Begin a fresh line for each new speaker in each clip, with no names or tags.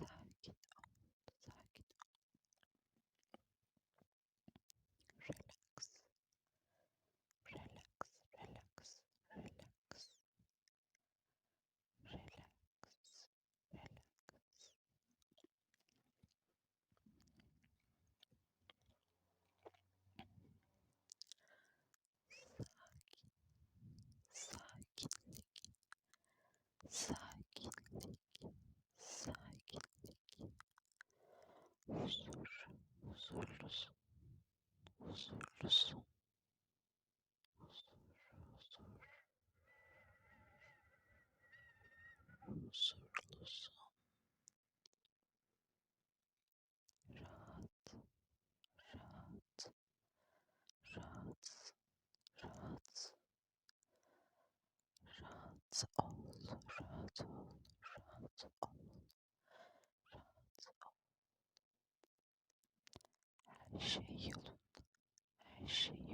Merci. huzurlusun. Rahat, rahat, rahat, rahat, rahat ol, rahat ol, rahat ol, rahat ol. Her şey yolunda, her şey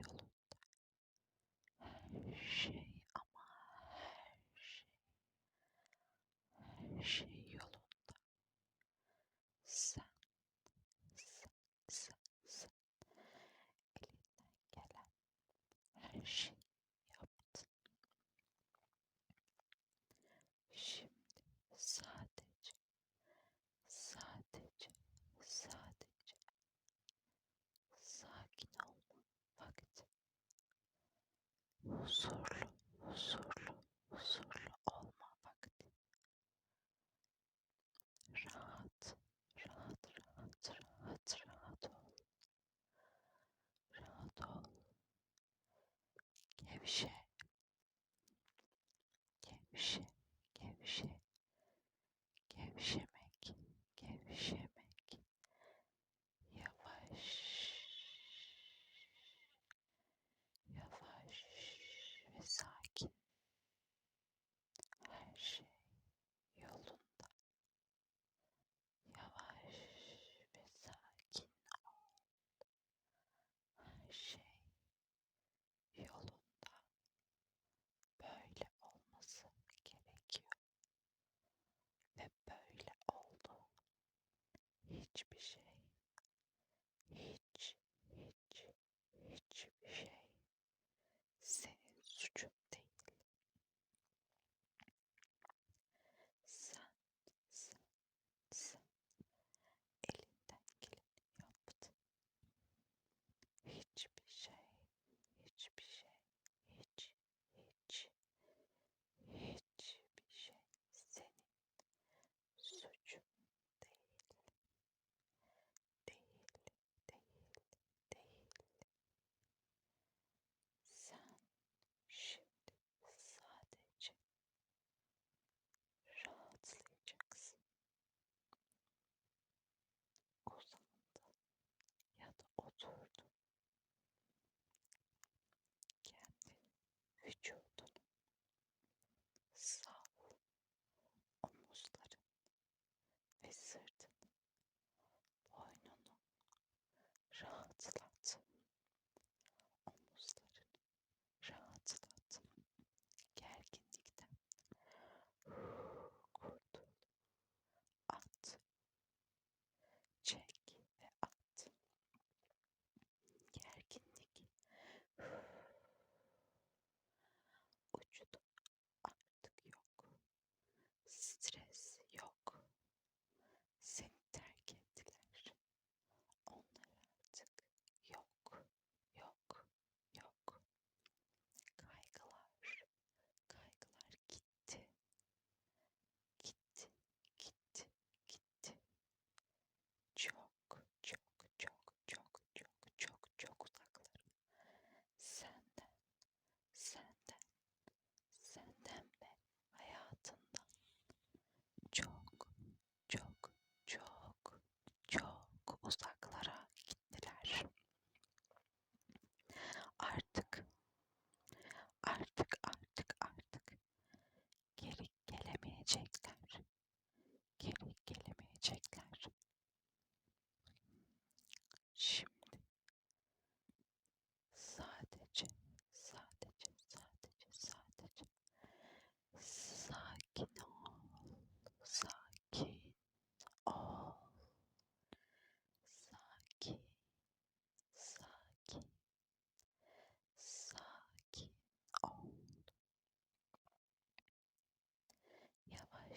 finish.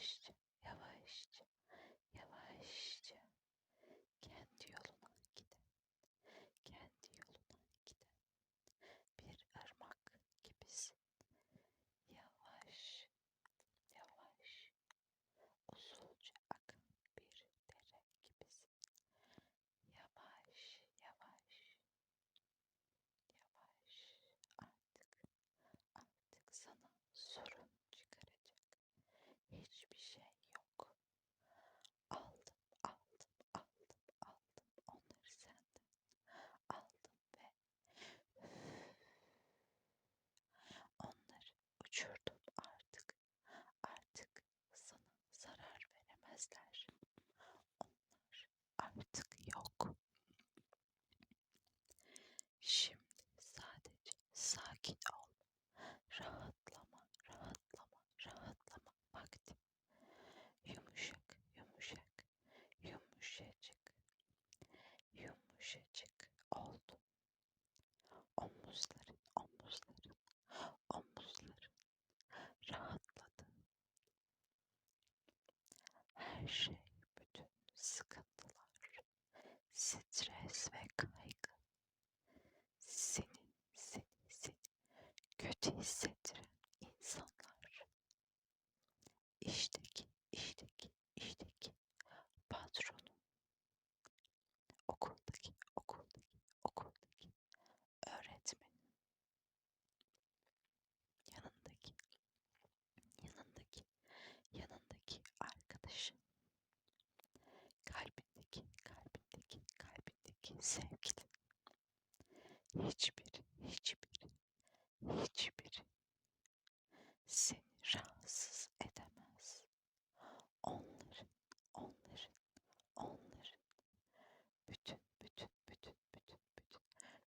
есть. дальше. hiçbir, hiçbir, hiçbir seni rahatsız edemez. Onların, onların, onların bütün, bütün, bütün, bütün, bütün,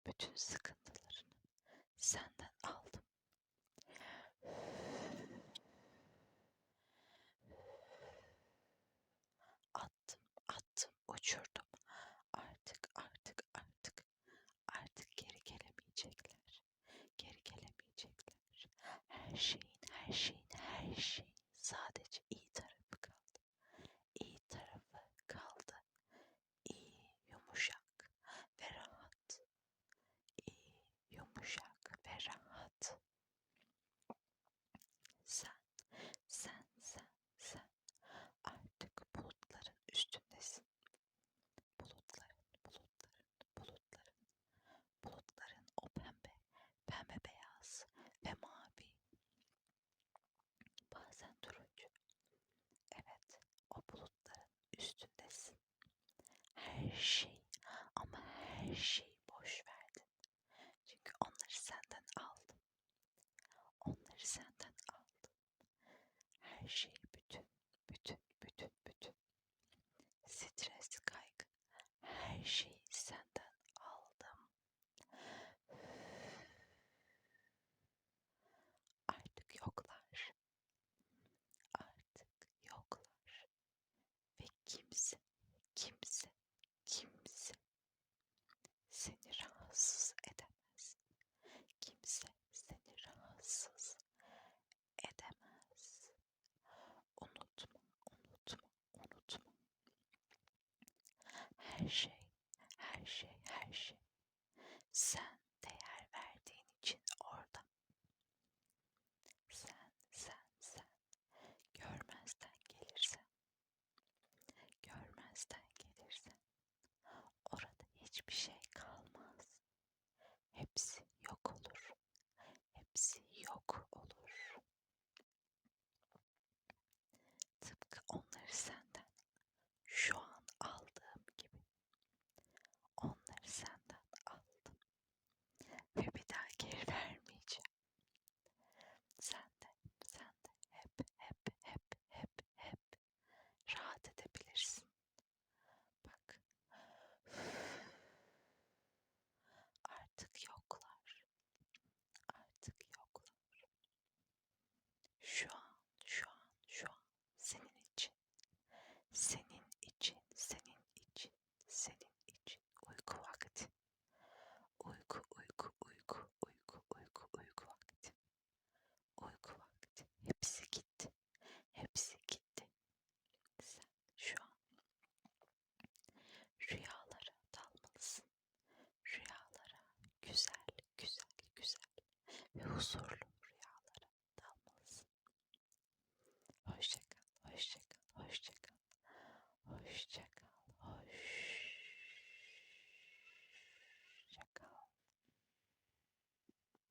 bütün sıkıntı refreshing.